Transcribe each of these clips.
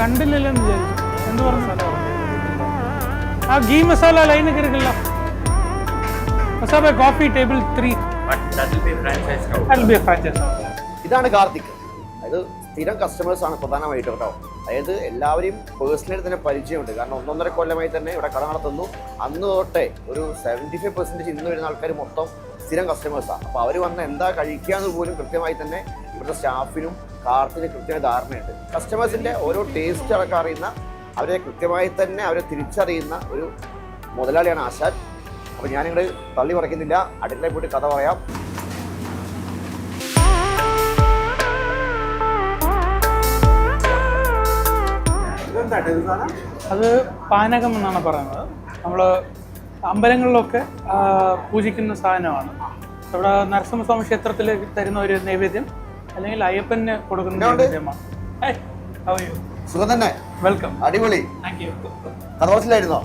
കണ്ടില്ലല്ലോ എന്ത് പറഞ്ഞു ആ ഗീ മസാല ലൈനൊക്കെ ഇരിക്കില്ല കോഫി ടേബിൾ ത്രീ ഇതാണ് കാർത്തിക്. അതായത് സ്ഥിരം കസ്റ്റമേഴ്സ് ആണ് പ്രധാനമായിട്ട് കേട്ടോ. അതായത് എല്ലാവരെയും പേഴ്സണലി തന്നെ പരിചയമുണ്ട്. കാരണം ഒന്നൊന്നര കൊല്ലമായി തന്നെ ഇവിടെ കട നടത്തുന്നു. അന്ന് തൊട്ടേ ഒരു സെവന്റി ഫൈവ് പെർസെന്റേജ് ഇന്ന് വരുന്ന ആൾക്കാർ മൊത്തം സ്ഥിരം കസ്റ്റമേഴ്സാണ് അപ്പോൾ അവർ വന്ന് എന്താ കഴിക്കുക എന്ന് പോലും കൃത്യമായി തന്നെ ഇവിടുത്തെ സ്റ്റാഫിനും കാർത്തിന് കൃത്യമായ ധാരണയുണ്ട്. കസ്റ്റമേഴ്സിന്റെ ഓരോ ടേസ്റ്റ് അടക്കം അറിയുന്ന അവരെ കൃത്യമായി തന്നെ അവരെ തിരിച്ചറിയുന്ന ഒരു മുതലാളിയാണ് ആശാൻ. അപ്പോൾ ഞാനിവിടെ തള്ളി പറയുന്നില്ല അടുക്കളയിൽ പോയിട്ട് കഥ പറയാം. അത് പാനകം എന്നാണ് പറയുന്നത്. നമ്മൾ അമ്പലങ്ങളിലൊക്കെ പൂജിക്കുന്ന സാധനമാണ്. ഇവിടെ നരസിംഹസ്വാമി ക്ഷേത്രത്തിൽ തരുന്ന ഒരു നൈവേദ്യം. അല്ലെങ്കിൽ അയ്യപ്പന് കൊടുക്കുന്ന സുഖം തന്നെ? വെൽക്കം അടിപൊളി. താങ്ക് യു കഥ മനസ്സിലായിരുന്നോ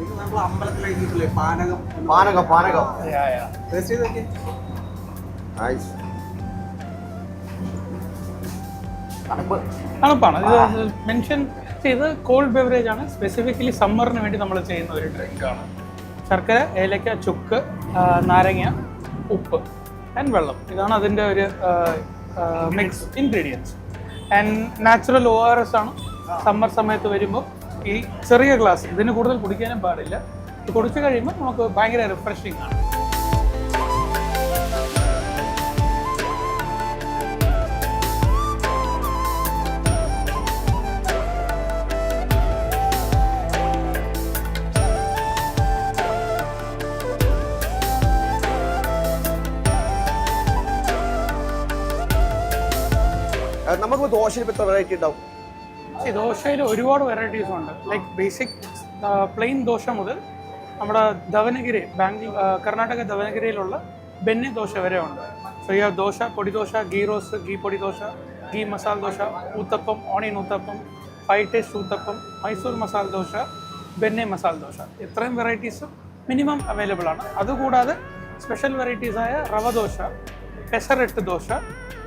ഇത് നമ്മൾ അമ്പലത്തിൽ പാനകം. പാനകം പാനകം. തണുപ്പാണ്. ഇത് മെൻഷൻ ചെയ്ത് കോൾഡ് ബെവറേജ് ആണ്. സ്പെസിഫിക്കലി സമ്മറിന് വേണ്ടി നമ്മൾ ചെയ്യുന്ന ഒരു ഡ്രിങ്ക് ആണ്. ശർക്കര ഏലക്ക ചുക്ക് നാരങ്ങ ഉപ്പ്. ആൻഡ് വെള്ളം. ഇതാണ് അതിന്റെ ഒരു mix ingredients and natural O R S ആണ്. സമ്മർ സമയത്ത് വരുമ്പോൾ ഈ ചെറിയ ഗ്ലാസ് ഇതിന് കൂടുതൽ കുടിക്കാനും പാടില്ല. കുടിച്ചു കഴിയുമ്പോൾ നമുക്ക് ഭയങ്കര റിഫ്രഷിംഗ് ആണ്. നമുക്ക് ദോശയിൽ ഇപ്പൊ എത്ര വെറൈറ്റി ഉണ്ടാവും. ദോശയിൽ ഒരുപാട് വെറൈറ്റീസ് ഉണ്ട്. ലൈക്ക് ബേസിക് പ്ലെയിൻ ദോശ മുതൽ നമ്മുടെ ധവനഗിരി ബാംഗ്ലൂർ കർണാടക ധവനഗിരിയിലുള്ള ബെന്നി ദോശ വരെ ഉണ്ട്. സോ ഈ ദോശ പൊടി dosa ghee roast ghee podi dosa ghee masala dosa uttapam onion uttapam five taste uttapam Mysore masala dosa benne masala dosa. ഇത്രയും വെറൈറ്റീസും മിനിമം അവൈലബിൾ ആണ്. അതുകൂടാതെ special വെറൈറ്റീസായ rava dosa pesarattu dosa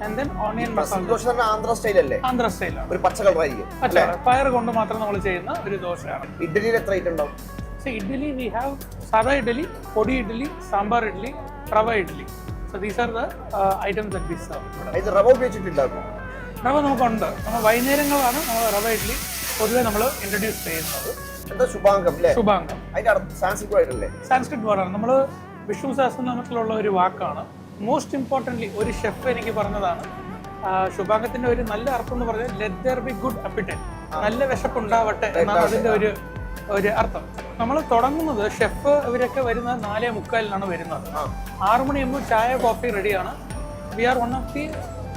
and then onion masala dosa Andhra style അല്ലേ Andhra style ഒരു പച്ച കളറായിരിക്കും പച്ച പയർ കൊണ്ട് മാത്രം നമ്മൾ ചെയ്യുന്ന ഒരു ദോശയാണ്. ഇഡ്ഡലിയിൽ എത്ര ഐറ്റം ഉണ്ടാവും? സോ ഇഡ്ഡലി വി ഹാവ് സാധാ idli podi idli sambar idli rava idli. So these are the items that we serve ഇത് റവ ഉപയോഗിച്ചിട്ടുണ്ടാക്കും റവ നമുക്കുണ്ട്. നമ്മൾ വൈകുന്നേരങ്ങളാണ് നമ്മൾ റവ ഇഡ്ഡലി പൊതുവെ നമ്മൾ ഇൻട്രൊഡ്യൂസ് ചെയ്യുന്നത്. എന്താ ശുഭാംഗം ശുഭാംഗം. അതിന്റെ സാൻസ്ക്രിറ്റ് സാൻസ്ക്രിറ്റ് വേർഡാണ് നമ്മൾ വിഷ്ണു സഹസ്രനാമത്തിലുള്ള ഒരു വാക്കാണ്. മോസ്റ്റ് ഇമ്പോർട്ടന്റ്ലി ഒരു ഷെഫ് എനിക്ക് പറഞ്ഞതാണ് ശുഭാംഗത്തിന്റെ ഒരു നല്ല അർത്ഥം എന്ന് പറഞ്ഞാൽ let there be good appetite നല്ല വിശപ്പുണ്ടാവട്ടെ എന്നാണ് അതിന്റെ ഒരു ഒരു അർത്ഥം. നമ്മൾ തുടങ്ങുന്നത് ഷെഫ് ഇവരൊക്കെ വരുന്നത് നാലേ മുക്കാലിനാണ് വരുന്നത്. ആറു മണിയാകുമ്പോൾ ചായ കോഫി റെഡിയാണ് we are one of the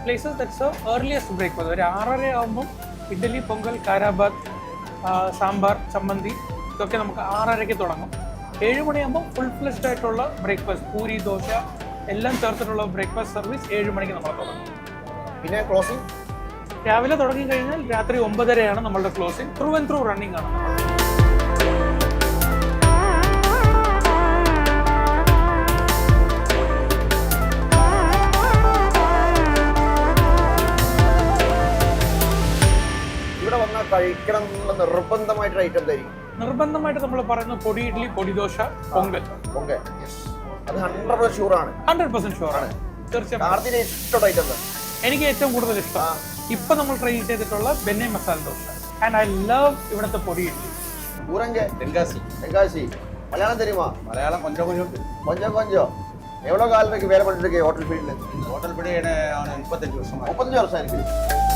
places that's earliest breakfast ഒരു ആറര ആകുമ്പം ഇഡ്ഡലി പൊങ്കൽ കാരാബാദ് സാമ്പാർ ചമ്മന്തി ഇതൊക്കെ നമുക്ക് ആറരയ്ക്ക് തുടങ്ങും. ഏഴ് മണിയാകുമ്പോൾ ഫുൾ ഫ്ലെഷ്ഡ് ആയിട്ടുള്ള ബ്രേക്ക്ഫാസ്റ്റ് പൂരി ദോശ എല്ലാം ചേർത്തിട്ടുള്ള ബ്രേക്ക്ഫാസ്റ്റ് സർവീസ് ഏഴ് മണിക്ക് നമ്മൾ തുടങ്ങും. പിന്നെ ക്ലോസിംഗ് രാവിലെ തുടങ്ങി കഴിഞ്ഞാൽ രാത്രി ഒമ്പതരയാണ് നമ്മളുടെ closing through and through running ആണ് ഇവിടെ വന്നാൽ കഴിക്കണം എന്നുള്ള നിർബന്ധമായിട്ട് ഐറ്റം നിർബന്ധമായിട്ട് നമ്മൾ പറയുന്ന പൊടി ഇഡ്ഡലി പൊടി ദോശ പൊങ്കൽ. ഓക്കെ അത് hundred percent ഷുവറാണ് hundred percent sure ആണ് തീർച്ചയായും കാർത്തിന് ഇഷ്ടമുള്ള ഐറ്റം എന്താ എനിക്ക് ഏറ്റവും കൂടുതൽ ഇഷ്ടം ഇപ്പൊ നമ്മൾ ട്രൈ ചെയ്തിട്ടുള്ള benne masala dosa and I love ഇവിടുത്തെ പൊടി ഇഡ്ഡലി ഊരങ്ക തെങ്കാശി തെങ്കാശി മലയാളം தெரியுமா മലയാളം കൊഞ്ചം കൊഞ്ചം கொஞ்சம் கொஞ்சம் எவ்வளோ காலம் இருக்கு வேலை பண்ணிட்டு இருக்கேன் ஹோட்டல் ஃபீல்டில் ഹോട്ടൽ പടിയാണ് അവന് മുപ്പത്തഞ്ച് വർഷമായി முப்பத்தஞ்சு வருஷம் இருக்கு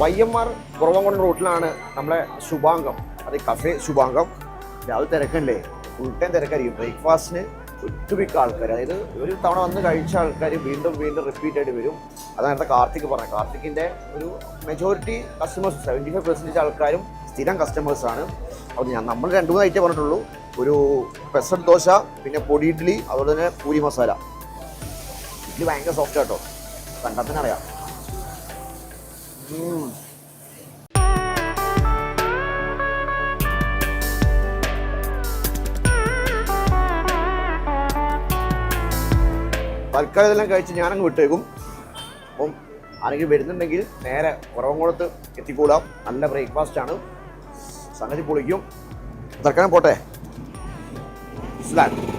Y M R Kuravankund റൂട്ടിലാണ് നമ്മളെ ശുഭാംഗം. അത് കഫേ ശുഭാംഗം. രാവിലെ തിരക്കല്ലേ? ഫുൾ ടൈം തിരക്കായിരിക്കും. ബ്രേക്ക്ഫാസ്റ്റിന് ഒറ്റുമിക്ക ആൾക്കാർ അതായത് ഒരു തവണ വന്ന് കഴിച്ച ആൾക്കാർ വീണ്ടും വീണ്ടും റിപ്പീറ്റ് ആയിട്ട് വരും. അതാണ് നേരത്തെ കാർത്തിക് പറഞ്ഞത്. കാർത്തിക്കിന്റെ ഒരു majority customers seventy five percentage ആൾക്കാരും സ്ഥിരം കസ്റ്റമേഴ്സാണ് അപ്പോൾ ഞാൻ നമ്മൾ രണ്ട് മൂന്ന് ഐറ്റം പറഞ്ഞിട്ടുള്ളൂ. ഒരു പെസർ ദോശ പിന്നെ പൊടി ഇഡ്ഡലി അതുപോലെ തന്നെ പൂരി മസാല. ഇഡ്ഡലി ഭയങ്കര സോഫ്റ്റ് കേട്ടോ കണ്ടാൽ തന്നെ അറിയാം. തൽക്കാലം ഇതെല്ലാം കഴിച്ച് ഞാനങ്ങ് വിട്ടേക്കും. അപ്പം ആരെങ്കിലും വരുന്നുണ്ടെങ്കിൽ നേരെ കുറവംകുളത്ത് എത്തിക്കൂടാം. നല്ല ബ്രേക്ക്ഫാസ്റ്റ് ആണ്. സംഗതി പൊളിക്കും. തൽക്കാലം പോട്ടെ. ഇസ്ലാം